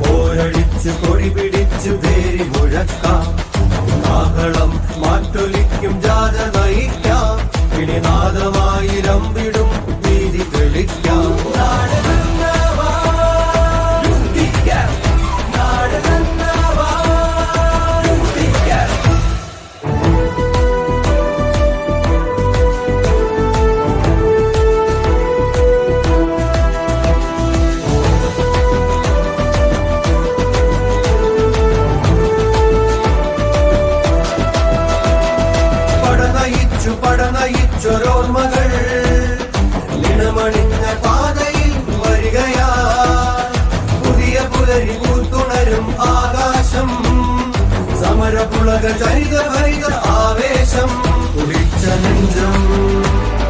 പോരടിച്ചു കൊടി പിടിച്ചു തേരി മുഴക്കാം. പടനയിച്ചൊരോർമ്മകൾ ഇണമണിഞ്ഞ പാതയിൽ വരികയാ. പുതിയ പുലരി കൂത്തുണരും ആകാശം. സമരപുളക ചരിത ഭരിത ആവേശം. കുളിച്ച നെഞ്ചം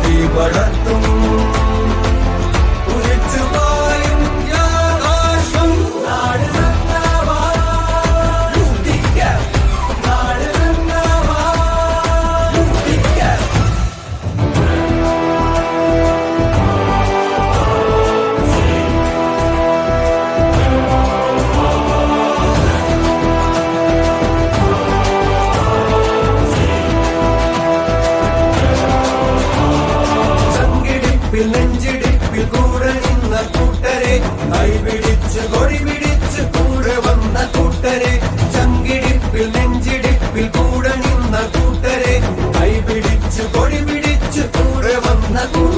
തീ കൈപിടിച്ച് കൊടി പിടിച്ച് കൂടെ വന്ന കൂട്ടരെ. ചങ്കിടിപ്പിൽ നെഞ്ചിടിപ്പിൽ കൂടെ നിന്ന കൂട്ടരെ. കൈപിടിച്ച് കൊടി പിടിച്ച് കൂടെ വന്ന കൂട്ടരെ.